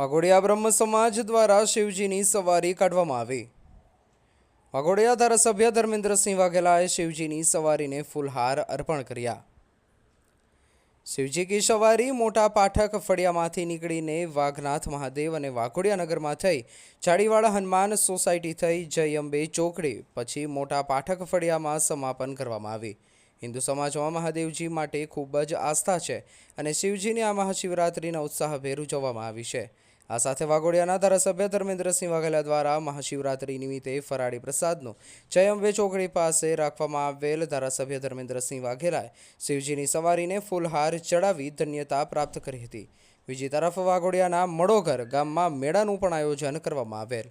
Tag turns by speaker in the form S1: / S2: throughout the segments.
S1: વાઘોડિયા બ્રહ્મ સમાજ દ્વારા શિવજીની સવારી કાઢવામાં આવી. વાઘોડિયા ધારાસભ્ય ધર્મેન્દ્રસિંહ વાઘેલાએ શિવજીની સવારીને ફૂલહાર અર્પણ કર્યા. શિવજી કી સવારી મોટા પાઠક ફળિયામાંથી નીકળીને વાઘનાથ મહાદેવ અને વાઘોડિયા નગરમાં થઈ ચાડીવાળા હનુમાન સોસાયટી થઈ જય અંબે ચોકડી પછી મોટા પાઠક ફળિયામાં સમાપન કરવામાં આવી. હિન્દુ સમાજમાં મહાદેવજી માટે ખૂબ જ આસ્થા છે અને શિવજીની આ મહાશિવરાત્રિના ઉત્સાહભેર ઉજવવામાં આવી છે. આ સાથે વાઘોડિયાના ધારાસભ્ય ધર્મેન્દ્રસિંહ વાઘેલા દ્વારા મહાશિવરાત્રી નિમિત્તે ફરાળી પ્રસાદનો જય અંબે ચોકડી પાસે રાખવામાં આવેલ ધારાસભ્ય ધર્મેન્દ્રસિંહ વાઘેલાએ શિવજીની સવારીને ફૂલહાર ચડાવી ધન્યતા પ્રાપ્ત કરી હતી. બીજી તરફ વાઘોડિયાના મડોઘર ગામમાં મેળાનું પણ આયોજન કરવામાં આવેલ.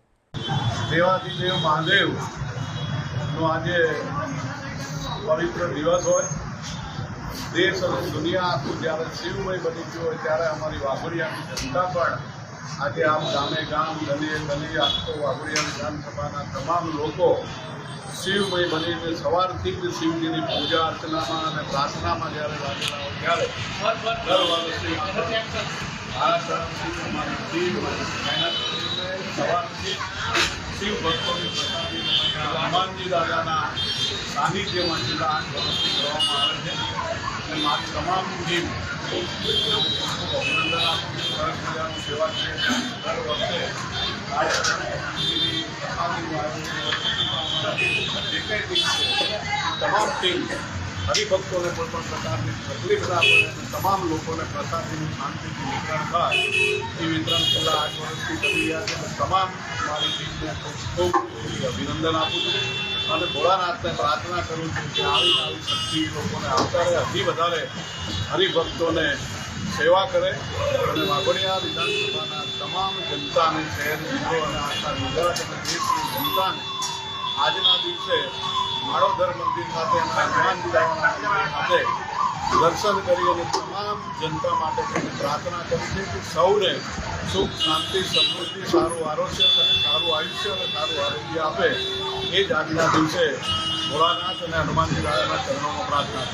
S2: દેશ અને દુનિયા આખું જ્યારે શિવમય બની ગયું હોય ત્યારે અમારી વાઘોડિયાની જનતા પણ આજે આમ ગામે ગામ, ગલીએ ગલી આખો વાઘોડિયા વિધાનસભાના તમામ લોકો શિવમય બનીને સવારથી જ શિવજીની પૂજા, અર્ચનામાં અને પ્રાર્થનામાં જ્યારે લાગેલા હોય ત્યારે દર શિવ ભક્તોની પ્રસાદી હનુમાનજી દાદાના સાનિધ્યમાં છેલ્લા આઠ કરવામાં આવે છે. અને મારી તમામ ટીમ અભિનંદન આપું છું. સેવા છે દર તમામ ટીમ હરિભક્તોને કોઈ પણ પ્રકારની તકલીફ ના પડે તમામ લોકોને પ્રસાદીનું શાંતિથી વિતરણ થાય. એ વિતરણ છેલ્લા આઠ વર્ષથી કરી રહ્યા છે. તમામ મારી ટીમને ખૂબ અભિનંદન આપું છું અને ભોળાનાથને પ્રાર્થના કરું છું કે આવી આવી શક્તિ લોકોને આવતા રહે. હજી વધારે હરિભક્તોને સેવા કરે અને વાઘોડિયા વિધાનસભાના તમામ જનતાને શહેર જિલ્લો અને આખા ગુજરાત અને દેશની જનતાને આજના દિવસે માળોદર મંદિર ખાતે હનુમાન ખાતે દર્શન કરી અને તમામ જનતા માટે પ્રાર્થના કરી છે કે સૌને સુખ, શાંતિ, સમૃદ્ધિ, સારું આરોગ્ય સારું આયુષ્ય અને સારું આરોગ્ય આપે. એ જ આજના દિવસે ભોળાનાથ અને હનુમાનજી દાદાના ચરણોમાં પ્રાર્થના છે.